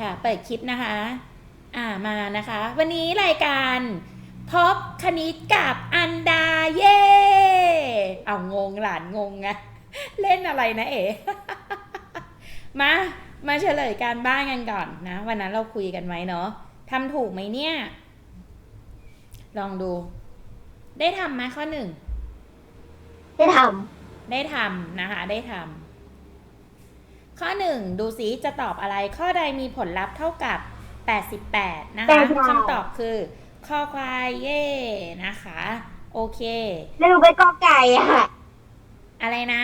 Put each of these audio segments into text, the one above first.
ค่ะ เปิดคลิปนะคะ อ่ามานะคะ วันนี้รายการพบคณิตกับอันดาเย่เอางงหลานงงไงเล่นอะไรนะเอ๋มามาเฉลยการบ้านกันก่อนนะ วันนั้นเราคุยกันไว้เนาะทำถูกไหมเนี่ย ลองดู ได้ทำไหมข้อหนึ่ง ได้ทได้ทำนะคะ ได้ทำ ข้อหนึ่งดูซิจะตอบอะไร ข้อใดมีผลลัพธ์เท่ากับ 88 นะคะคำตอบคือข้อควายเย่นะคะ โอเคำแล้วหนูไปกอไก่อะอะไรนะ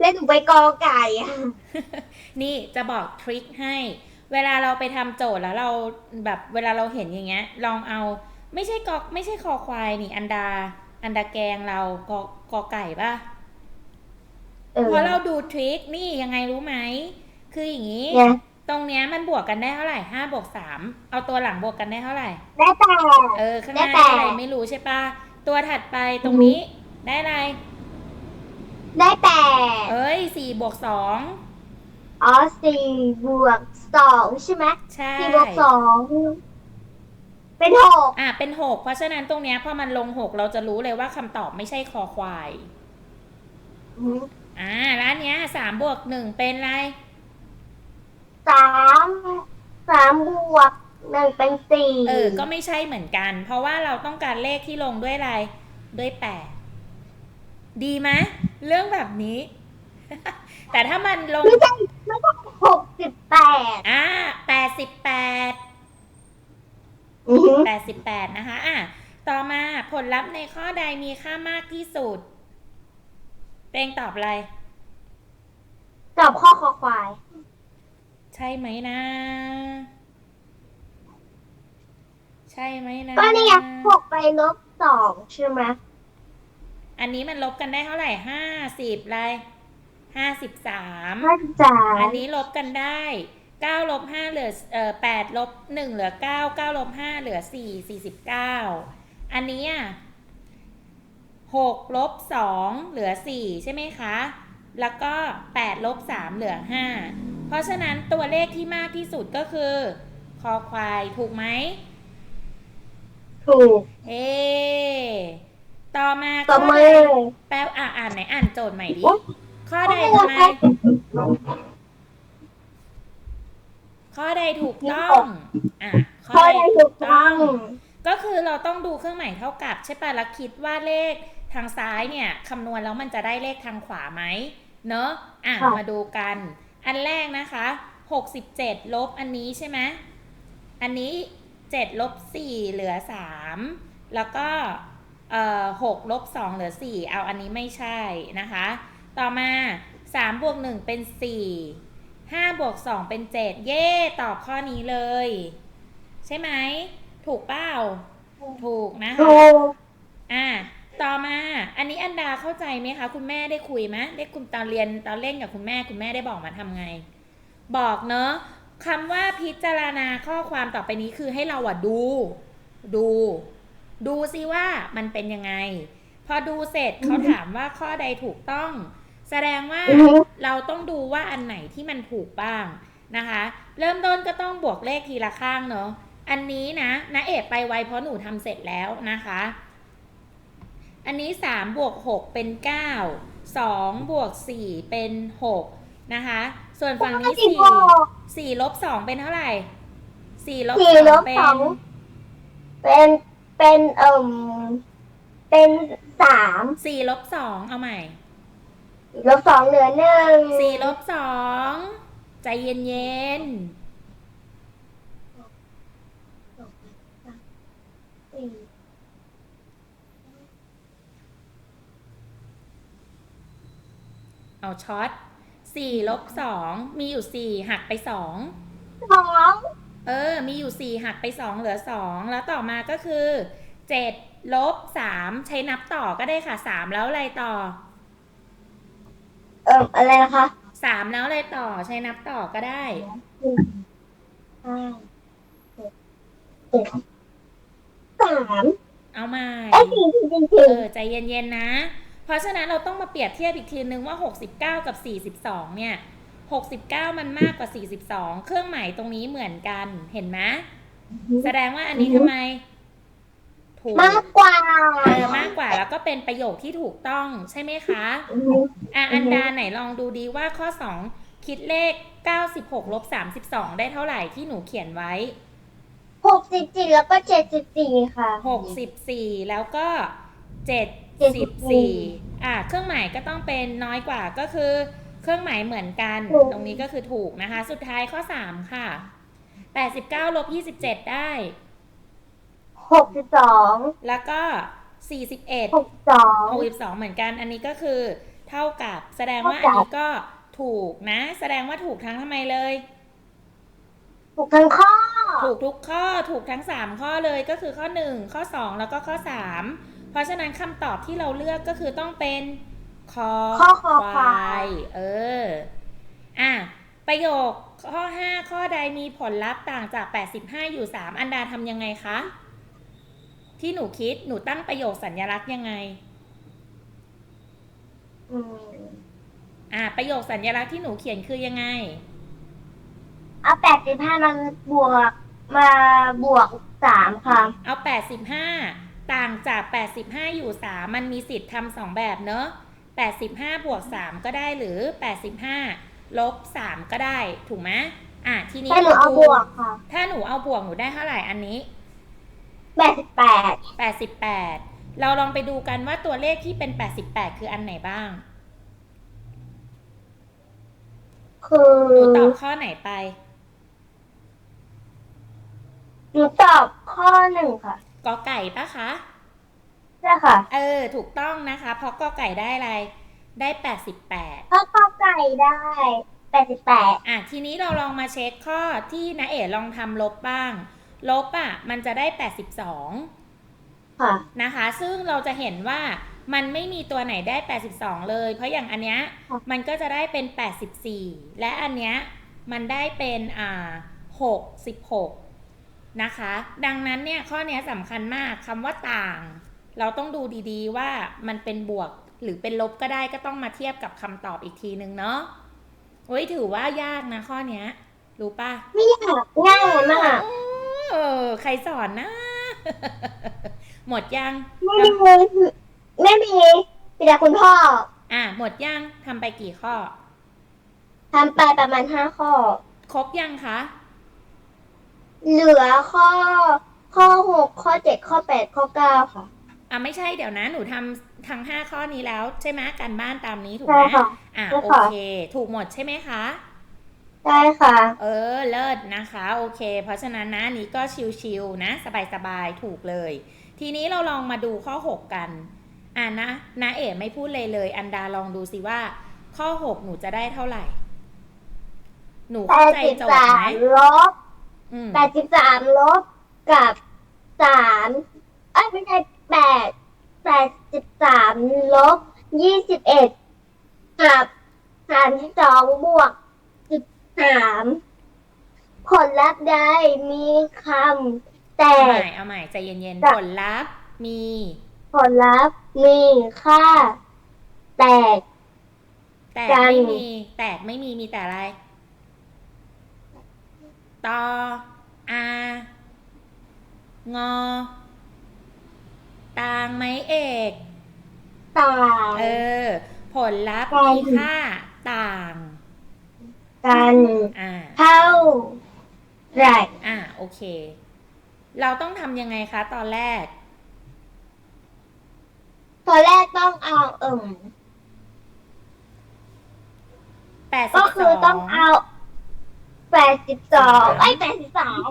แล้วหนูไปกอไก่อะนี่จะบอกทริคให้ เวลาเราไปทำโจทย์แล้วเราแบบเวลาเราเห็นอย่างเงี้ย ลองเอาไม่ใช่กอไม่ใช่คอควายนี่อันดา อันดาแกงเรากอกอไก่ป่ะ เออเพราะเราดูทริคนี่ยังไงรู้ไหม คืออย่างนี้ เนี่ยตรงเนี้ยมันบวกกันได้เท่าไหร่ห้าบวกสามเอาตัวหลังบวกกันได้เท่าไหร่ได้แต่ เออ ข้างหน้าได้แปดอะไรไม่รู้ใช่ปะตัวถัดไปตรงนี้ได้อะไร ได้แต่ เอ้ยสี่บวกสองอ๋อสี่บวกสองใช่ไหมใช่สี่บวกสองเป็นหกอะเป็นหกเพราะฉะนั้นตรงเนี้ยพอมันลงหกเราจะรู้เลยว่าคำตอบไม่ใช่คอควาย อืม อ่าแล้วอันเนี้ยสามบวกหนึ่งเป็นอะไรสามสามบวกหนึ่งเป็นสี่เออก็ไม่ใช่เหมือนกัน เพราะว่าเราต้องการเลขที่ลงด้วยอะไรด้วยแปดดีไหมเรื่องแบบนี้ แต่ถ้ามันลงไม่ใช่ไม่ใช่หกสิบแปดอ่าแปดสิบแปดอือหือแปดสิบแปดนะคะ อะ ต่อมาผลลัพธ์ในข้อใดมีค่ามากที่สุด เป้งตอบอะไร ตอบข้อคอควาย ใช่ไหมนะ ใช่ไหมนะก็นี่ไงหกไปลบสองใช่ไหมอันนี้มันลบกันได้เท่าไหร่ห้าสิบอะไรห้าสิบสามห้าสิบสามอันนี้ลบกันได้เก้าลบห้าเหลือเอ่อแปดลบหนึ่งเหลือเก้าเก้าลบห้าเหลือสี่สี่สิบเก้าอันนี้อะ หกลบสองเหลือสี่ใช่ไหมคะ แล้วก็แปดลบสามเหลือห้าเพราะฉะนั้นตัวเลขที่มากที่สุดก็คือคอควายถูกไหม ถูก เฮ้ต่อมาต่อข้มาใดแปลอะอ่านไหนอ่านโจทย์ใหม่ดิ ข้อใดทำไม ข้อใดถูกต้อง อะ ข้อใดถูกต้อง ก็คือเราต้องดูเครื่องหมายเท่ากับ ใช่ปะแล้วคิดว่าเลขทางซ้ายเนี่ยคำนวณแล้วมันจะได้เลขทางขวาไหมเนอะอะค่ะมาดูกัน อันแรกนะคะ67ลบอันนี้ใช่ไหมอันนี้7ลบ4เหลือ3แล้วก็เอ่อ6ลบ2เหลือ4เอาอันนี้ไม่ใช่นะคะ ต่อมา3บวก1เป็น4 5บวก2เป็น7เย่ตอบข้อนี้เลย ใช่ไหม ถูกเปล่าถูกนะคะถูกอ่า ต่อมา อันนี้อันดาเข้าใจไหมคะ คุณแม่ได้คุยไหมได้คุณตอนเรียนตอนเล่นกับคุณแม่ คุณแม่ได้บอกมาทำไง บอกเนอะคำว่าพิจารณาข้อความต่อไปนี้คือให้เราอะดู ดู ดูซิว่ามันเป็นยังไง พอดูเสร็จเขาถามว่าข้อใดถูกต้อง แสดงว่าอือฮึเราต้องดูว่าอันไหนที่มันถูกบ้างนะคะ เริ่มต้นก็ต้องบวกเลขทีละข้างเนอะ อันนี้นะนะเอกไปไวเพราะหนูทำเสร็จแล้วนะคะ อันนี้3บวก6เป็น 9 2บวก4เป็น 6 นะคะ ส่วนฝั่งนี้สี่บวก4 4ลบ2เป็นเท่าไหร่4ลบสี่ลบ2เป็สอนงเป็นเป็นเอ่มเป็นสาม4ลบ2เอาใหม่ลบสองเหลือหนึ่ง4ลบ2ใจเย็นๆ เอาช็อต4ลบ2มีอยู่4หักไป2สองเออ มีอยู่4หักไป2เหลือ2แล้วต่อมาก็คือ7ลบ3ใช้นับต่อก็ได้ค่ะ3แล้วอะไรต่อเอ่มอะไรนะคะ3แล้วอะไรต่อใช้นับต่อก็ได้ห้าหกเจ็ดสามเอาใหม่ไอ้ยสี่จริงจริงเออใจเย็นๆนะ เพราะฉะนั้นเราต้องมาเปรียบเทียบอีกทีนึงว่า 69 กับ 42 เนี่ย 69 มันมากกว่า 42 เครื่องหมายตรงนี้เหมือนกัน เห็นไหมแสดงว่าอันนี้ทำไม ถูกมากกว่าเออมากกว่าแล้วก็เป็นประโยคที่ถูกต้องใช่ไหมคะอือฮึอะอันดาไหนลองดูดีว่าข้อ 2 คิดเลข 96ลบ32 ได้เท่าไหร่ที่หนูเขียนไว้หกสิบสี่แล้วก็เจ็ดสิบสี่ค่ะ 64 แล้วก็ 74 74อะเครื่องหมายก็ต้องเป็นน้อยกว่าก็คือ เครื่องหมายเหมือนกันถูกตรงนี้ก็คือถูกนะคะ สุดท้ายข้อ3ค่ะ89ลบ27ได้หกสิบสองแล้วก็41หกสอง62เหมือนกัน อันนี้ก็คือเท่ากับแสดงว่าอัเท่านกับนี้ก็ถูกนะ แสดงว่าถูกทั้งทำไมเลย ถูกทั้งข้อ ถูกทุกข้อถูกทั้ง3ข้อเลยก็คือข้อ1ข้อ2แล้วก็ข้อ3 เพราะฉะนั้นคำตอบที่เราเลือกก็คือต้องเป็นคอข้อคอควายเอออะประโยคข้อ 5 ข้อใดมีผลลัพธ์ต่างจาก 85 อยู่ 3 อันดาทำยังไงคะ ที่หนูคิดหนูตั้งประโยคสัญญลักษณ์ยังไงอืมอะประโยคสัญญลักษณ์ที่หนูเขียนคือยังไง เอาแปดสิบห้ามาบวกมาบวกสามค่ะ เอา85 ต่างจาก 85 อยู่ 3 มันมีสิทธิ์ทำสองแบบเนอะ85 บวก 3 ก็ได้หรือ 85 ลบ 3 ก็ได้ถูกไหมอะทีนี้ถ้าหนูเอาบวกค่ะ ถ้าหนูเอาบวกหนูได้เท่าไหร่อันนี้แปดสิบแปด88 เราลองไปดูกันว่าตัวเลขที่เป็น 88 คืออันไหนบ้าง คือหนูตอบข้อไหนไป หนูตอบข้อหนึ่งค่ะ กอไก่ปะคะใช่ค่ะ เออ ถูกต้องนะคะ เพราะกอไก่ได้อะไร ได้88เพราะข้อไก่ได้แปดสิบแปดอะทีนี้เราลองมาเช็คข้อที่นาเอ๋ลองทำลบบ้าง ลบอะ มันจะได้82ค่ะ นะคะ ซึ่งเราจะเห็นว่ามันไม่มีตัวไหนได้ 82 เลย เพราะอย่างอันเนี้ยค่ะมันก็จะได้เป็น 84 และอันเนี้ยมันได้เป็นอ่า66 นะคะ ดังนั้นเนี่ยข้อเนี้ยสำคัญมากคำว่าต่าง เราต้องดูดีๆว่ามันเป็นบวกหรือเป็นลบก็ได้ก็ต้องมาเทียบกับคำตอบอีกทีนึงเนาะโอ้ยถือว่ายากนะข้อเนี้ยรู้ป่ะไม่ยากง่ายมากเออใครสอนนะ หมดยังไม่มีไม่มีมีแต่คุณพ่อ อะหมดยังทำไปกี่ข้อทำไปประมาณห้าข้อ ครบยังคะ เหลือข้อ ข้อหกข้อเจ็ดข้อแปดข้อเก้าค่ะ อะไม่ใช่เดี๋ยวนะ หนูทำทั้งห้าข้อนี้แล้วใช่ไหมการบ้านตามนี้ถูกใช่ไหมค่ะอะใช่โอค่ะ เค ถูกหมดใช่ไหมคะ ได้ค่ะ เออเลิศนะคะ โอเค เพราะฉะนั้นนะอันนี้ก็ชิวๆนะ สบายๆ ถูกเลย ทีนี้เราลองมาดูข้อ 6 กัน อ่านะนะเอ๋ไม่พูดเลยเลย อันดาลองดูสิว่า ข้อ 6 หนูจะได้เท่าไหร่ หนูแปเข้าดใจสิบโจทย์สาไหมมลบ อืมแปดสิบสามลบกับสามเอ้ยไม่ใช่แปดแปดสิบสามลบยี่สิบเอ็ดกับสามสิบสองบวกสิบสามผลลัพธ์ใดมีคำแตเอาใหกม่เอาใหม่ใจเย็นจ้ะๆผลลัพธ์มีผลลัพธ์มีค่า แตก แตกกันไม่มี แตกไม่มีมีแต่อะไร ตออางอ ตางไหมเอก ต่าง เออ ผลลัพธ์กันมีค่าต่าง กันอ่า เท่าไหรอ่า โอเค เราต้องทำยังไงคะตอนแรกตัวแรกต้องเอาเอิ่มแปดสิก็บคืสออต้องงเอาแป ดสิบสองไอ้แปดสิบสาม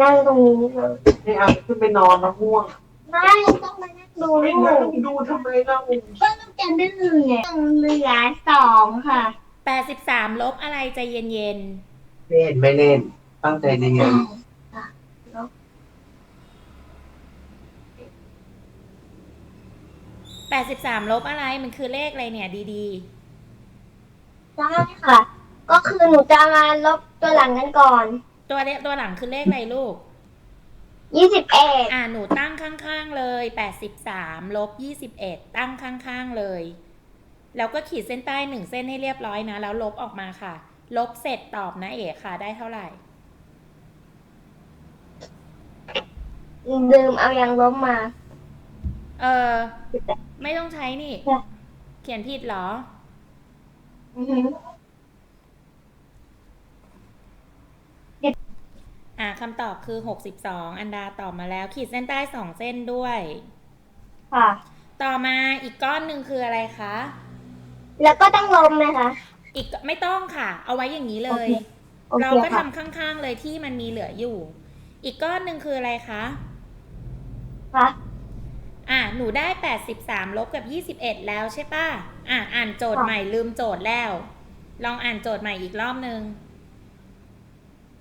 นั่งตรงนี้เลยไม่เอาขึ้นไปนอนนะง่วงไม่ต้องมานั่งดูไม่ลูนั่งกดูทำไมเราก็ต้องจำได้หนึ่งเนี่ยเหลือสองค่ะแปดสิบสามลบอะไรใจเย็นเล่นไม่เล่น ตั้งใจเรียนๆ แปดสิบสามลบอะไรมันคือเลขอะไรเนี่ยดีได้ค่ะ ก็คือหนูจะมาลบตัวหลังกันก่อน ๆ ตัวเนี้ยตัวหลังคือเลขอะไรลูก ยี่สิบเอ็ดอ่าหนูตั้งข้างๆเลย 83ลบ21 ตั้งข้างๆเลย แล้วก็ขีดเส้นใต้หนึ่งเส้นให้เรียบร้อยนะ แล้วลบออกมาค่ะ ลบเสร็จตอบนะเอกค่ะ ได้เท่าไหร่ ลืมเอายางลบมา เออ ไม่ต้องใช้นี่ค่ะเขียนผิดเหรออือหืออ่าคำตอบคือ62อันดาตอบมาแล้ว ขีดเส้นใต้สองเส้นด้วย ค่ะ ต่อมาอีกก้อนหนึ่งคืออะไรคะ แล้วก็ต้องลมไหมคะ อีกไม่ต้องค่ะ เอาไว้อย่างนี้เลย โอเคเราก็ค่ะทำข้างๆเลยที่มันมีเหลืออยู่ อีกก้อนหนึ่งคืออะไรคะ ค่ะ อะหนูได้ 83 ลบกับ 21 แล้วใช่ป่ะ อะอ่านโจทย์ใหม่ลืมโจทย์แล้ว ลองอ่านโจทย์ใหม่อีกรอบนึง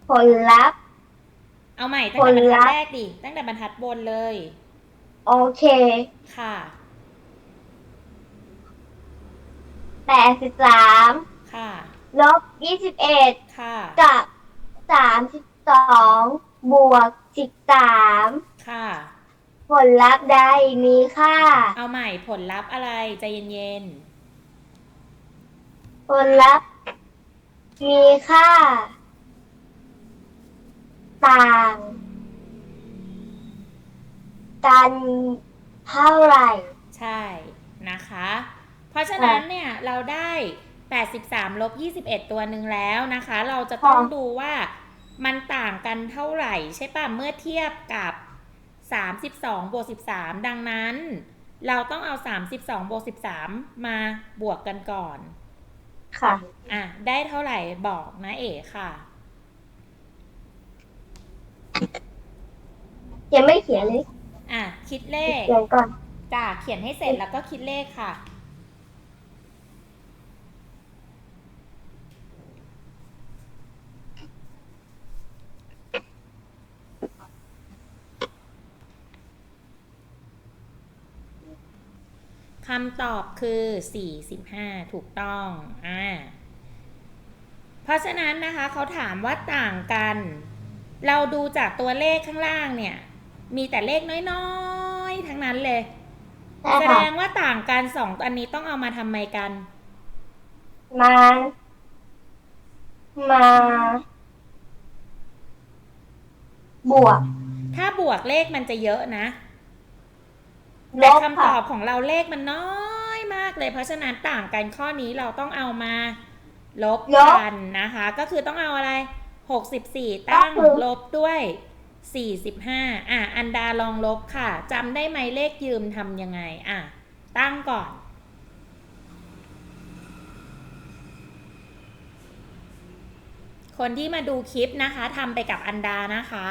ผลลัพธ์ เอาใหม่ตั้งแต่บรรผลลัทัดพธ์แรกดิ ตั้งแต่บรรทัดบนเลย โอเค ค่ะแปดสิบสามค่ะ ลบยี่สิบเอ็ดค่ะ กับสามสิบสองบวกสิบสามค่ะ ผลลัพธ์ใดมีค่า เอาใหม่ผลลัพธ์อะไรใจเย็นผลลัพธ์มีค่า ต่าง กันเท่าไหร่ ๆ ใช่นะคะ เพราะฉะนั้นเนี่ยเราได้ 83ลบ21 ตัวหนึ่งแล้วนะคะ เราจะต้องค่ะ ดูว่ามันต่างกันเท่าไหร่ใช่ป่ะเมื่อเทียบกับ 32บวก13 ดังนั้น เราต้องเอา 32บวก13 มาบวกกันก่อน ค่ะ อะ ได้เท่าไหร่บอกนะเอ๋ค่ะ ยังไม่เขียนเลย อะ คิดเลขเขียนก่อน จ้าเขียนให้เสร็จแล้วก็คิดเลขค่ะ คำตอบคือ 45 ถูกต้อง อ่า เพราะฉะนั้นนะคะเขาถามว่าต่างกัน เราดูจากตัวเลขข้างล่างเนี่ย มีแต่เลขน้อยๆ ทั้งนั้นเลยใช่แสดค่ะงว่าต่างกันสองอันนี้ต้องเอามาทำไมกัน มา มา บวก ถ้าบวกเลขมันจะเยอะนะล แต่บคำตค่ะอบของเราเลขมันน้อยมากเลย เพราะฉะนั้นต่างกันข้อนี้เราต้องเอามา ลบกันนะคะ ก็คือต้องเอาอะไร 64 ตั้งลบด้วย 45 อะ อันดาลองลบค่ะจำได้ไหมเลขยืมทำยังไง อะ ตั้งก่อนคนที่มาดูคลิปนะคะทำไปกับอันดานะคะ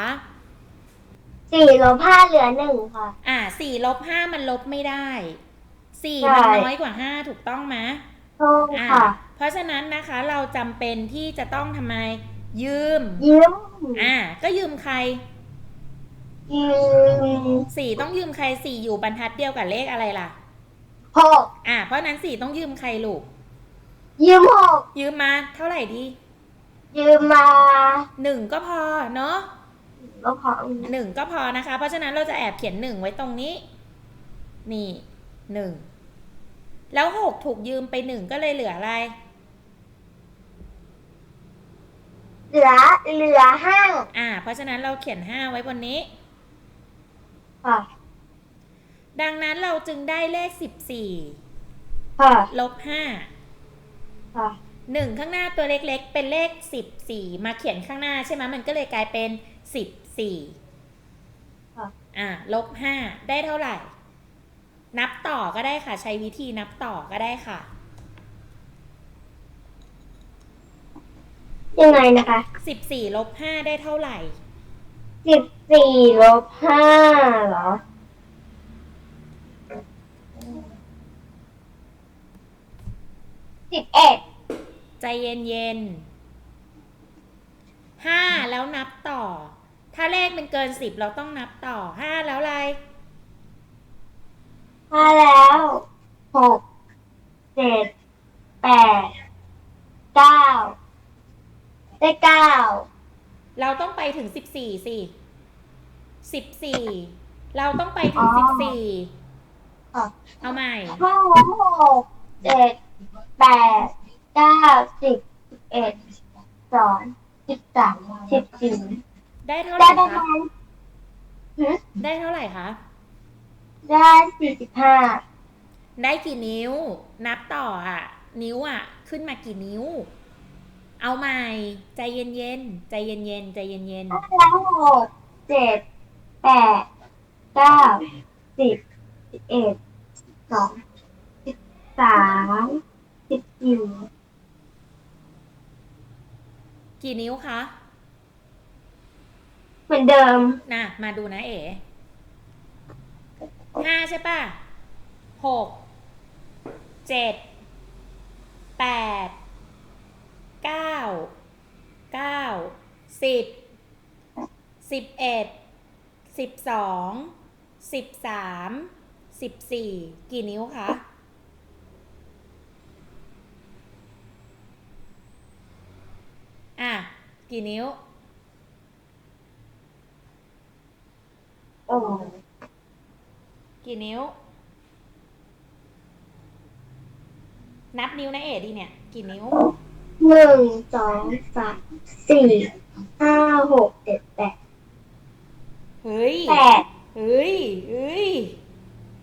สี่ลบห้าเหลือหนึ่งค่ะ อ่าสี่ลบห้ามันลบไม่ได้สี่ใช่ มันน้อยกว่าห้าถูกต้องไหมถูกอ่าค่ะ เพราะฉะนั้นนะคะเราจำเป็นที่จะต้องทำไม ยืมยืมอ่าก็ยืมใครยืมสี่ต้องยืมใครสี่อยู่บรรทัดเดียวกับเลขอะไรล่ะ หกอ่าเพราะฉะนั้นสี่ต้องยืมใครลูก ยืมหกยืมมาเท่าไหร่ดียืมมาหนึ่งก็พอเนาะ ก็พอหนึ่งก็พอนะคะ เพราะฉะนั้นเราจะแอบเขียนหนึ่งไว้ตรงนี้ นี่หนึ่งแล้วหกถูกยืมไปหนึ่งก็เลยเหลืออะไร เหลือเหลือห้าอ่า เพราะฉะนั้นเราเขียนห้าไว้บนนี้ค่ะดังนั้นเราจึงได้เลขสิบสี่ค่ะลบห้าค่ะหนึ่งข้างหน้าตัวเล็กๆ เป็นเลขสิบสี่มาเขียนข้างหน้าใช่ไหมมันก็เลยกลายเป็นสิบ สี่ค่ะอ่าลบห้าได้เท่าไหร่ นับต่อก็ได้ค่ะ ใช้วิธีนับต่อก็ได้ค่ะยังไงนะคะสิบสี่ลบห้าได้เท่าไหร่สิบสี่ลบห้าเหรอสิบเอ็ดใจเย็นๆห้าแล้วนับต่อ ถ้าเลขมันเกินสิบเราต้องนับต่อห้าแล้วอะไรห้าแล้วหกเจ็ดแปดเก้าได้เก้าเราต้องไปถึงสิบสี่สิสิบสี่เราต้องไปถึงอ๋อสิบสี่อะเอาใหม่ห้าหกเจ็ดแปดเก้าสิบสิบเอ็ดสองสิบสามสิบสี่ ได้เท่าไหได้ร่ประคะมาณหึได้เท่าไหร่คะได้สี่สิบห้าได้กี่นิ้ว นับต่ออะ นิ้วอะ ขึ้นมากี่นิ้ว เอาใหม่ใจเย็นๆใจเย็นๆใจเย็นห้าหกเจ็ดแปดเก้าสิบสิบเอ็ดสองสิบสามสิบสี่ๆกี่นิ้วคะ เหมือนเดิม น่ะ มาดูนะเอ๋ห้าใช่ป่ะหกเจ็ดแปดเก้าเก้าสิบสิบเอ็ดสิบสองสิบสามสิบสี่กี่นิ้วคะอะ กี่นิ้ว โอ้ กี่นิ้ว นับนิ้วนะเอ๋ดีเนี่ย กี่นิ้วหนึ่งสองสามสี่ห้าหกเจ็ดแปดเฮ้ยแปดเฮ้ยเฮ้ย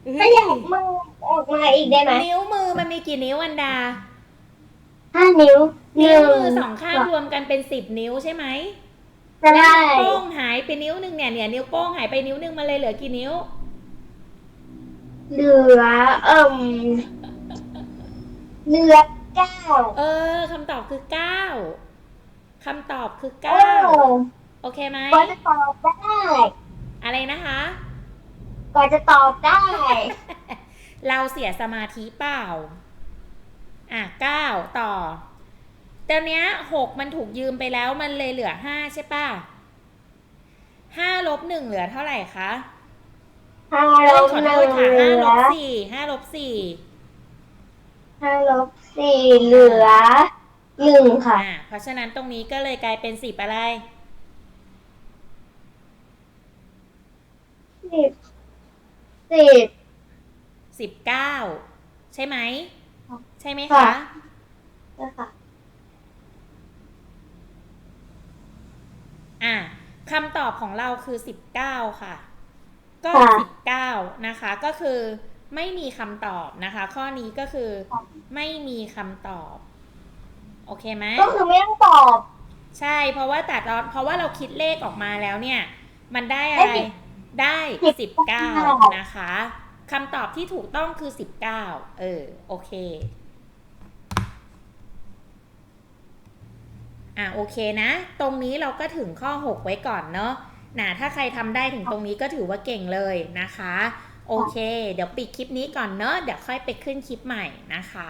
เฮ้ไม่ยอยากมือออกมาอีกได้ไหมนิ้วมือมันมีกี่นิ้วอันดาห้านิ้วหนิ้นึ่วงมือสองข้างรวมกันเป็นสิบนิ้วใช่ไหมใช่แล้วนิ้วโป้งหายไปนิ้วหนึ่งเนี่ยเนี่ยนิ้วโป้งหายไปนิ้วหนึ่งมาเลยเหลือกี่นิ้ว เหลือเอิ่มเหลือเก้าเออคำตอบคือเก้าคำตอบคือเอเก้าอโอเคไหมกว่าจะตอบได้ อะไรนะคะกว่าจะตอบได้ เราเสียสมาธิเปล่า อะเก้าต่อตอนเนี้ยหกมันถูกยืมไปแล้วมันเลยเหลือห้าใช่ป่ะห้าลบหนึ่งเหลือเท่าไหร่คะ ห้าลเอ้ยบขอหโทนึ่ษงค่ะเหห้าลืลอบสี่ห้าลบสี่ห้าลบสี่เหลือหนึ่งค่ะ อะเพราะฉะนั้นตรงนี้ก็เลยกลายเป็นสิบอะไร สิบสิบ สิบเก้าใช่ไหม ค่ะใช่ไหมค่ะ คะ นะคะอะคำตอบของเราคือ19ค่ะ ก็19นะคะ ก็คือไม่มีคำตอบนะคะ ข้อนี้ก็คือไม่มีคำตอบ โอเคไหมก็คือไม่ต้องตอบ ใช่ เพราะว่าตัดเราเพราะว่าเราคิดเลขออกมาแล้วเนี่ย มันได้อะได้ไรสิบได้สิบ19นะคะคำตอบที่ถูกต้องคือ19เออ โอเค อะโอเคนะ ตรงนี้เราก็ถึงข้อ6ไว้ก่อนเนาะ นะถ้าใครทำได้ถึงตรงนี้ก็ถือว่าเก่งเลยนะคะ โอเค เดี๋ยวปิดคลิปนี้ก่อนเนอะเดี๋ยวค่อยไปขึ้นคลิปใหม่นะคะ